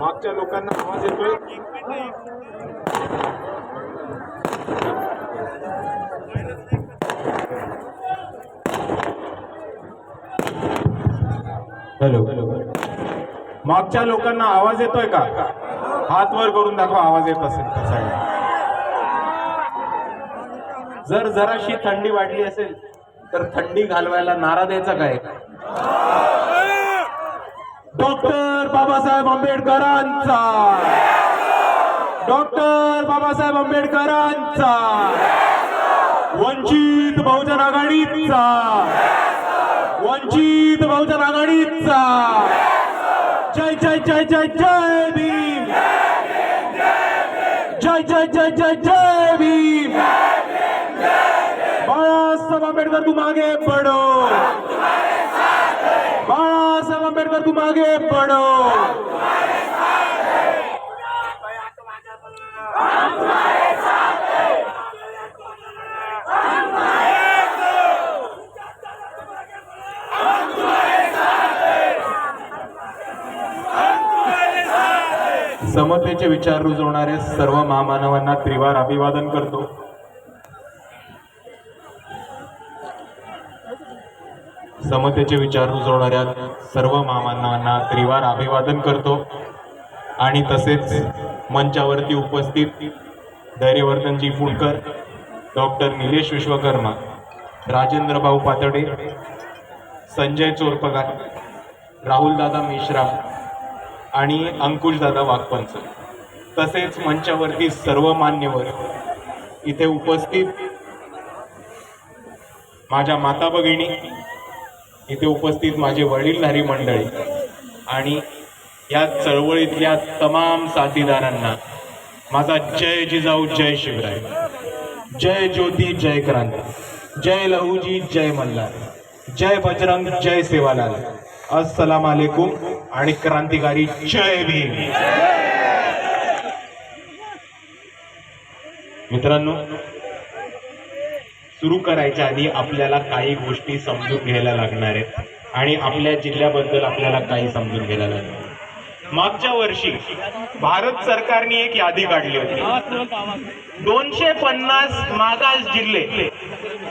मागच्या लोकांना आवाज येतोय. हॅलो. हॅलो. मागच्या लोकांना आवाज येतोय का? हात वर करून दाखवा आवाज येत असेल तर जर जराशी थंडी वाढली असेल तर थंडी घालवायला नारा द्यायचा काय? डॉक्टर बाबासाहेब आंबेडकरांचा. डॉक्टर बाबासाहेब आंबेडकरांचा. वंचित बहुजन आघाडीचा. वंचित बहुजन आघाडीचा. जय जय जय जय जय भीम। जय जय जय जय जय भीम। बाळासाहेब आंबेडकर तुम आगे बढ़ो बाळासाहेब आंबेडकर तुम आगे बढ़ो समतेचे विचार रुजवणारे सर्व महामानवांना त्रिवार अभिवादन करतो. समतेचे विचार रुजवणाऱ्या सर्व महामानवांना त्रिवार अभिवादन करतो. आणि तसेच मंचावरती उपस्थित धैर्यवर्धनजी फुलकर डॉक्टर निलेश विश्वकर्मा राजेंद्र भाऊ पातडे संजय चोरपगार राहुलदादा मेश्राम आणि अंकुशदादा वाघपंच. तसेच मंचावरती सर्व मान्यवर इथे उपस्थित माझ्या माता भगिनी इथे उपस्थित माझे वडीलधारी मंडळी आणि या चळवळीतल्या तमाम साथीदारांना माझा जय जिजाऊ जय शिवराय. जय ज्योती जय क्रांती. जय लहूजी जय मल्हार. जय बजरंग जय सेवालाल. अस्सलाम वालेकुम आणि क्रांतिकारी जय भीम. मित्रांनो सुरू करायच्या आधी आपल्याला काही गोष्टी समजून घ्यायला लागणार आहेत आणि आपल्या जिल्ह्याबद्दल आपल्याला काही समजून घ्यायला लागणार मागच्या वर्षी भारत सरकारने एक यादी काढली होती. दोनशे पन्नास मागास जिल्हे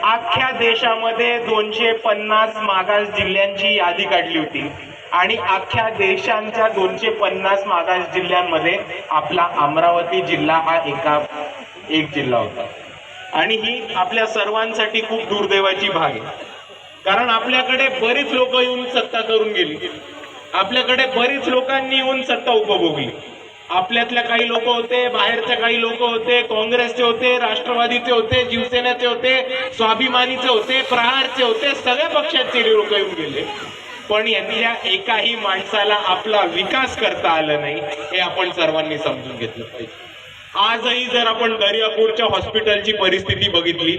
अख्ख्या देशामध्ये दोनशे पन्नास मागास जिल्ह्यांची यादी काढली होती. आणि अख्ख्या देशांच्या दोनशे पन्नास मागास जिल्ह्यांमध्ये आपला अमरावती जिल्हा हा एका एक जिल्हा होता. आणि ही आपल्या सर्वांसाठी खूप दुर्दैवाची भाग आहे. कारण आपल्याकडे बरीच लोक येऊन सत्ता करून गेली. आपल्याकडे बरीच लोकांनी येऊन सत्ता उपभोगली. आपल्यातल्या काही लोक होते बाहेरच्या काही लोक होते काँग्रेसचे होते राष्ट्रवादीचे होते शिवसेनेचे होते स्वाभिमानीचे होते प्रहारचे होते सगळ्या पक्षाचे लोक येऊन गेले. पण यातल्या एकाही माणसाला आपला विकास करता आला नाही हे आपण सर्वांनी समजून घेतलं पाहिजे. आजही जर आपण दर्यापूरच्या हॉस्पिटलची परिस्थिती बघितली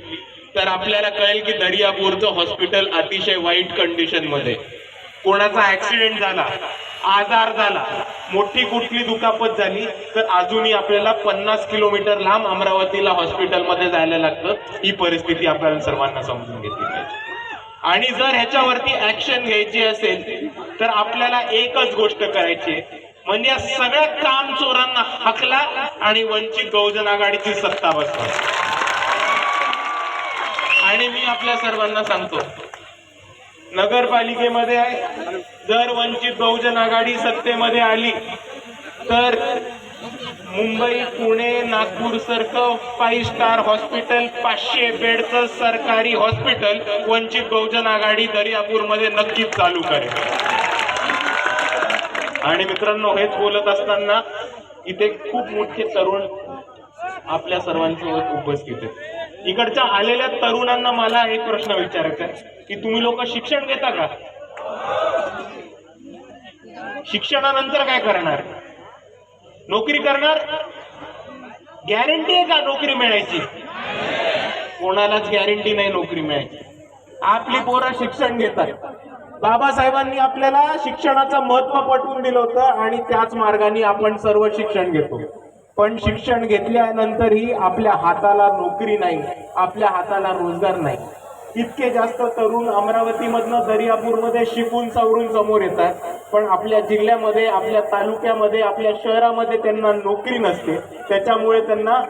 तर आपल्याला कळेल की दर्यापूरचं हॉस्पिटल अतिशय वाईट कंडिशनमध्ये कोणाचा ऍक्सिडेंट झाला आजार झाला मोठी कुठली दुखापत झाली तर अजूनही आपल्याला पन्नास किलोमीटर लांब अमरावतीला हॉस्पिटलमध्ये जायला लागतं. ही परिस्थिती आपल्याला सर्वांना समजून घेतली पाहिजे. आणि जर ह्याच्यावरती ऍक्शन घ्यायची असेल तर आपल्याला एकच गोष्ट करायची आहे. म्हणजे या सगळ्या काम चोरांना हकला आणि वंचित बहुजन आघाडीची सत्ता बसवा. आणि मी आपल्या सर्वांना सांगतो नगरपालिकेमध्ये आहे. जर वंचित बहुजन आघाडी सत्तेमध्ये आली तर मुंबई पुणे नागपूर सारखं फाईव्ह स्टार हॉस्पिटल पाचशे बेडचं सरकारी हॉस्पिटल वंचित बहुजन आघाडी दर्यापूरमध्ये नक्कीच चालू करेल. आणि मित्रांनो हेच बोलत असताना इथे खूप मोठे तरुण आपल्या सर्वांसोबत उपस्थित आहेत. इकडच्या आलेल्या तरुणांना मला एक प्रश्न विचारायचा आहे की तुम्ही लोक शिक्षण घेता का? शिक्षणानंतर काय करणार? नोकरी करणार? गॅरंटी आहे का नोकरी मिळायची? कोणालाच गॅरंटी नाही नोकरी मिळायची. आपली पोरं शिक्षण घेतात. बाबासाहेबांनी आपल्याला शिक्षणाचं महत्त्व पटवून दिलं होतं आणि त्याच मार्गाने आपण सर्व शिक्षण घेतो. पण शिक्षण घेतल्यानंतरही आपल्या हाताला नोकरी नाही आपल्या हाताला रोजगार नाही. इतके जास्त तरुण अमरावतीमधनं दर्यापूरमध्ये शिकून सावरून समोर येतात पण आपल्या जिल्ह्यामध्ये आपल्या तालुक्यामध्ये आपल्या शहरामध्ये त्यांना नोकरी नसते. त्याच्यामुळे त्यांना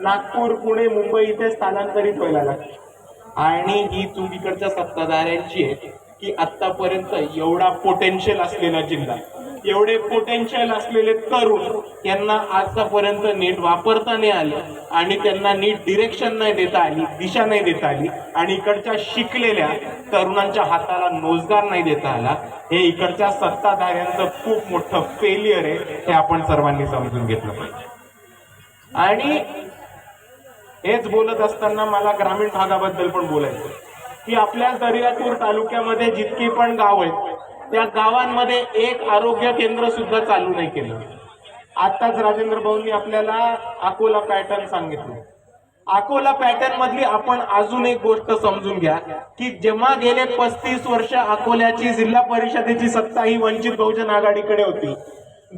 नागपूर पुणे मुंबई इथे स्थलांतरित व्हायला लागते. आणि ही चुकीकडच्या सत्ताधाऱ्यांची आहे. की आतापर्यंत एवढा पोटेन्शियल असलेला जिल्हा एवढे पोटेन्शियल असलेले तरुण यांना आतापर्यंत नीट वापरता नाही आले आणि त्यांना नीट डिरेक्शन नाही देता आली दिशा नाही देता आली आणि इकडच्या शिकलेल्या तरुणांच्या हाताला रोजगार नाही देता आला हे इकडच्या सत्ताधाऱ्यांचं खूप मोठं फेलियर आहे हे आपण सर्वांनी समजून घेतलं पाहिजे. आणि हेच बोलत असताना मला ग्रामीण भागाबद्दल पण बोलायचं की आपल्या दर्यापूर तालुक्यामध्ये जितकी पण गाव आहेत त्या गावांमध्ये एक आरोग्य केंद्र सुद्धा चालू नाही केलं. आताच राजेंद्र भाऊंनी आपल्याला अकोला पॅटर्न सांगितलं. अकोला पॅटर्न मधली आपण अजून एक गोष्ट समजून घ्या की जेव्हा गेले पस्तीस वर्ष अकोल्याची जिल्हा परिषदेची सत्ता ही वंचित बहुजन आघाडीकडे होती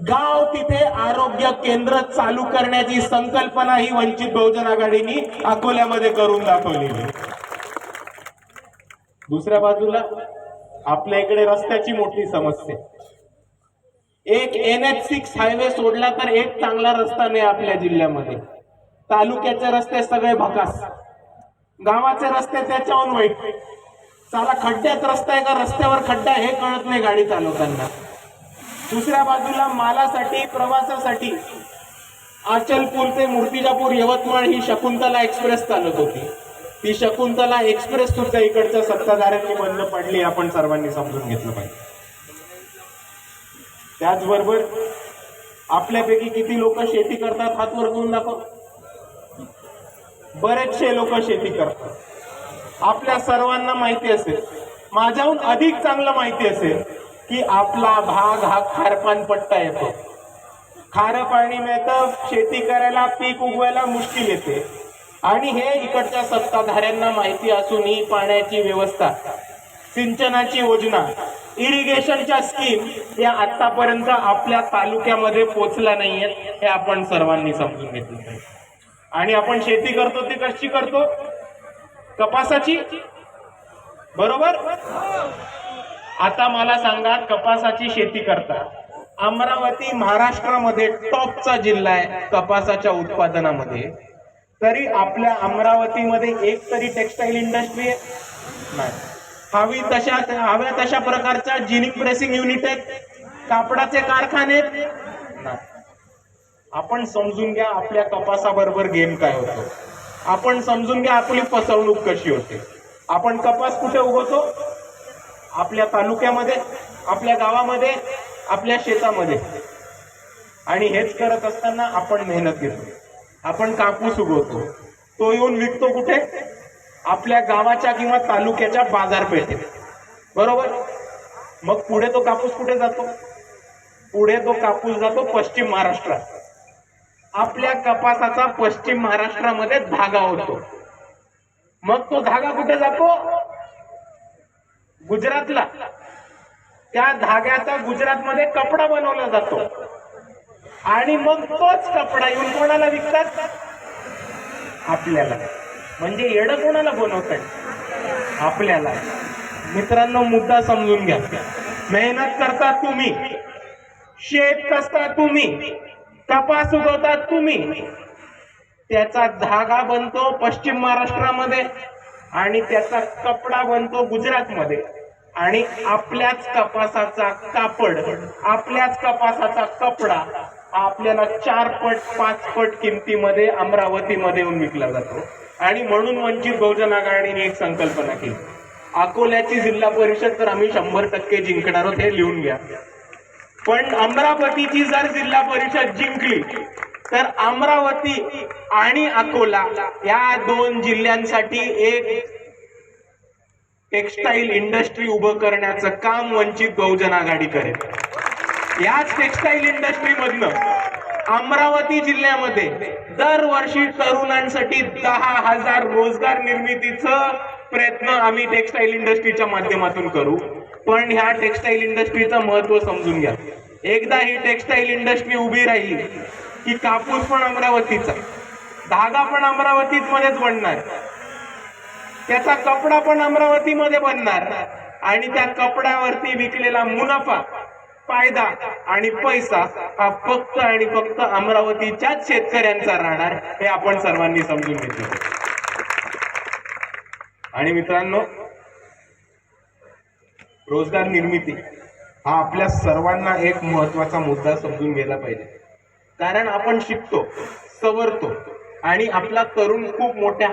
गाव तिथे आरोग्य केंद्र चालू करण्याची संकल्पना ही वंचित बहुजन आघाडीने अकोल्यामध्ये करून दाखवलेली दुसऱ्या बाजूला आपल्या इकडे रस्त्याची मोठी समस्या एक एन एच सिक्स हायवे सोडला तर एक चांगला रस्ता नाही आपल्या जिल्ह्यामध्ये. तालुक्याचे रस्ते सगळे भकास. गावाचे रस्ते त्याच्याहून वाईट. साला खड्ड्यात रस्ता आहे का? रस्त्यावर खड्डा हे कळत नाही गाडी चालवताना. दुसऱ्या बाजूला मालासाठी प्रवासासाठी अचलपूर ते मूर्तिजापूर यवतमाळ ही शकुंतला एक्सप्रेस चालत होती. ती शकुंतला एक्सप्रेस सुद्धा इकडच्या सत्ताधाऱ्यांनी बंद पडली आपण सर्वांनी समजून घेतलं पाहिजे. त्याचबरोबर आपल्यापैकी किती लोक शेती करतात हात वर करून दाखव. बरेचसे लोक शेती करतात. आपल्या सर्वांना माहिती असेल माझ्याहून अधिक चांगलं माहिती असेल की आपला भाग हा खारपान पट्टा येतो. खारं पाणी मिळतं शेती करायला पीक उगवायला मुश्किल येते. आणि हे इकडच्या सत्ताधाऱ्यांना माहिती असून ही पाण्याची व्यवस्था सिंचनाची योजना इरिगेशनच्या स्कीम या आतापर्यंत आपल्या तालुक्यामध्ये पोचल्या नाहीयेत हे आपण सर्वांनी समजून घेतलं पाहिजे. आणि आपण शेती करतो ती कशी करतो? कपासाची? बरोबर? आता मला सांगा कपासाची शेती करता. अमरावती महाराष्ट्रामध्ये टॉपचा जिल्हा आहे कपासाच्या उत्पादनामध्ये. तरी आपल्या अमरावतीमध्ये एक तरी टेक्सटाईल इंडस्ट्री आहे. नाही. हवी तशा हव्या तशा प्रकारच्या जिनिंग प्रेसिंग युनिट आहेत. कापडाचे कारखाने नाही. आपण समजून घ्या आपल्या कपासाबरोबर गेम काय होतो. आपण समजून घ्या आपली फसवणूक कशी होते. आपण कपास कुठे उगवतो? आपल्या तालुक्यामध्ये आपल्या गावामध्ये आपल्या शेतामध्ये. आणि हेच करत असताना आपण मेहनत घेतो. आपण कापूस उगवतो. तो येऊन विकतो कुठे? आपल्या गावाच्या किंवा तालुक्याच्या बाजारपेठेत. बरोबर? मग पुढे तो कापूस कुठे जातो? पुढे तो कापूस जातो पश्चिम महाराष्ट्रात. आपल्या कपासाचा पश्चिम महाराष्ट्रामध्ये धागा होतो. मग तो धागा कुठे जातो? गुजरातला. त्या धाग्याचा गुजरातमध्ये कपडा बनवला जातो. आणि मग तोच कपडा येऊन कोणाला विकतात? आपल्याला. म्हणजे येडं कोणाला बनवतात? आपल्याला. मित्रांनो मुद्दा समजून घ्या. मेहनत करता तुम्ही. शेत कसता तुम्ही. कपास उगवतात तुम्ही. त्याचा धागा बनतो पश्चिम महाराष्ट्रामध्ये आणि त्याचा कपडा बनतो गुजरातमध्ये. आणि आपल्याच कपासाचा कापड आपल्याच कपासाचा कपडा आपल्याला चार पट पाच पट किमतीमध्ये अमरावतीमध्ये येऊन विकला जातो. आणि म्हणून वंचित बहुजन आघाडीने एक संकल्पना केली. अकोल्याची जिल्हा परिषद तर आम्ही शंभर टक्के जिंकणार आहोत हे लिहून घ्या. पण अमरावतीची जर जिल्हा परिषद जिंकली तर अमरावती आणि अकोला या दोन जिल्ह्यांसाठी एक टेक्सटाईल इंडस्ट्री उभं करण्याचं काम वंचित बहुजन आघाडी करेल. याच टेक्सटाईल इंडस्ट्रीमधनं अमरावती जिल्ह्यामध्ये दरवर्षी तरुणांसाठी दहा हजार रोजगार निर्मितीचं प्रयत्न आम्ही टेक्सटाईल इंडस्ट्रीच्या माध्यमातून करू. पण ह्या टेक्सटाईल इंडस्ट्रीचं महत्त्व समजून घ्या. एकदा ही टेक्सटाईल इंडस्ट्री उभी राहिली की कापूस पण अमरावतीचा धागा पण अमरावतीत मध्येच बनणार त्याचा कपडा पण अमरावतीमध्ये बनणार आणि त्या कपड्यावरती विकलेला मुनाफा फायदा आणि पैसा हा फक्त आणि फक्त अमरावतीच्याच शेतकऱ्यांचा राहणार हे आपण सर्वांनी समजून घेतलं. आणि मित्रांनो रोजगार निर्मिती हा आपल्या सर्वांना एक महत्त्वाचा मुद्दा समजून घ्यायला पाहिजे. कारण आपण शिकतो सवरतो आणि आपला तरुण खूप मोठ्या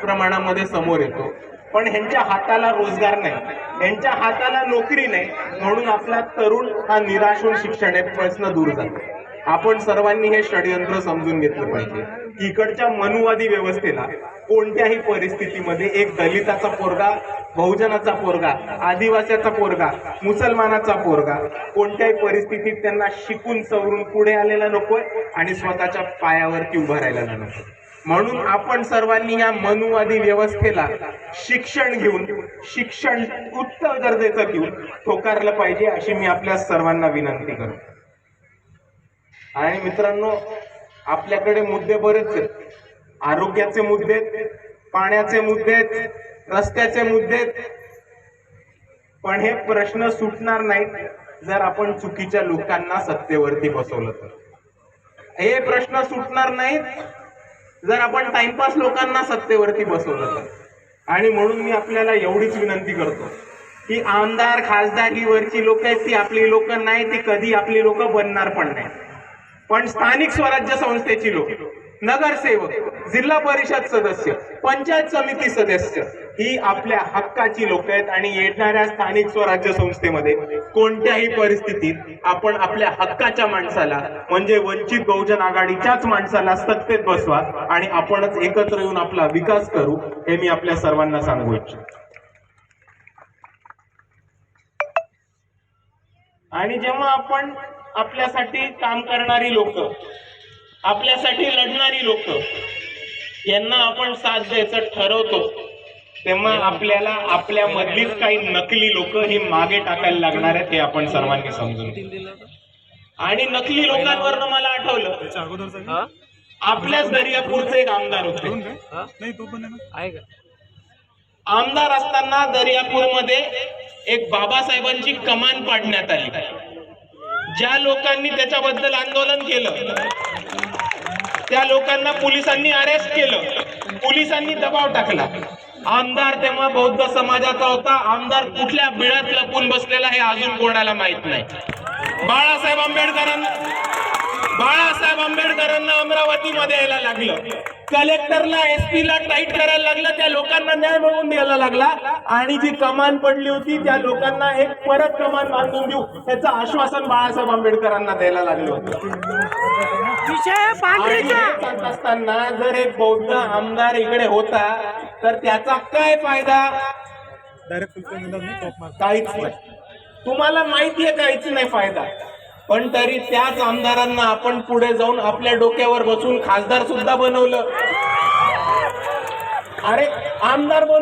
प्रमाणामध्ये समोर येतो. पण ह्यांच्या हाताला रोजगार नाही. ह्यांच्या हाताला नोकरी नाही म्हणून आपला तरुण हा निराश होऊन प्रश्न दूर जातो आपण सर्वांनी हे षडयंत्र समजून घेतलं पाहिजे. इकडच्या मनुवादी व्यवस्थेला कोणत्याही परिस्थितीमध्ये एक दलिताचा पोरगा बहुजनाचा पोरगा आदिवासीचा पोरगा मुसलमानाचा पोरगा कोणत्याही परिस्थितीत त्यांना शिकून सवरून पुढे आलेला नकोय आणि स्वतःच्या पायावरती उभा राहिलेला नको. म्हणून आपण सर्वांनी या मनुवादी व्यवस्थेला शिक्षण घेऊन शिक्षण उच्च दर्जाचं घेऊन ठोकारलं पाहिजे अशी मी आपल्या सर्वांना विनंती करतो. आणि मित्रांनो आपल्याकडे मुद्दे बरेच आहेत. आरोग्याचे मुद्दे आहेत, पाण्याचे मुद्दे आहेत, रस्त्याचे मुद्दे आहेत. पण हे प्रश्न सुटणार नाहीत जर आपण चुकीच्या लोकांना सत्तेवरती बसवलं तर. हे प्रश्न सुटणार नाहीत जर आपण टाइमपास लोकांना सत्तेवरती बसवलं तर. आणि म्हणून मी आपल्याला एवढीच विनंती करतो की आमदार खासदार लोक आहेत ती आपली लोक नाही ती कधी आपली लोक बनणार पण नाही. पण स्थानिक स्वराज्य संस्थेची लोक नगरसेवक जिल्हा परिषद सदस्य पंचायत समिती सदस्य ही आपल्या हक्काची लोक आहेत आणि येणाऱ्या स्थानिक स्वराज्य संस्थेमध्ये कोणत्याही परिस्थितीत आपण आपल्या हक्काच्या माणसाला म्हणजे वंचित बहुजन आघाडीच्याच माणसाला सत्तेत बसवा आणि आपणच एकत्र येऊन आपला विकास करू हे मी आपल्या सर्वांना सांगू इच्छितो. आणि जेव्हा आपण आपल्यासाठी काम करणारी लोक आपल्यासाठी लढणारी लोक यांना आपण साथ द्यायचं ठरवतो तेव्हा आपल्याला आपल्या मधलीच काही नकली लोक ही मागे टाकायला लागणार आहेत हे आपण सर्वांनी समजून. आणि नकली लोकांवरनं मला आठवलं? आपल्याच दर्यापूरचे एक आमदार होते. आमदार असताना दर्यापूरमध्ये एक बाबासाहेबांची कमान पाडण्यात आली. ज्या लोकांनी त्याच्याबद्दल आंदोलन केलं त्या लोकांना पोलिसांनी अरेस्ट केलं. पोलिसांनी दबाव टाकला. आमदार तेव्हा बौद्ध समाजाचा होता. आमदार कुठल्या बिळात लपून बसलेला हे अजून कोणाला माहीत नाही. बाळासाहेब आंबेडकरांना बाळासाहेब आंबेडकरांना अमरावतीमध्ये यायला लागलं. कलेक्टरला एसपी ला टाईट करायला लागलं त्या लोकांना न्याय मिळवून द्यायला लागला. आणि जी कमान पडली होती त्या लोकांना एक परत कमान बांधून देऊ याचं आश्वासन बाळासाहेब आंबेडकरांना द्यायला लागलं होतं. हे असताना जर एक बौद्ध आमदार इकडे होता तर त्याचा काय फायदा? काहीच नाही. तुम्हाला माहितीये काहीच नाही फायदा. पण तरी त्याच आमदारांना आपण पुढे जाऊन आपल्या डोक्यावर बसून खासदार सुद्धा बनवलं. अरे आमदार बनून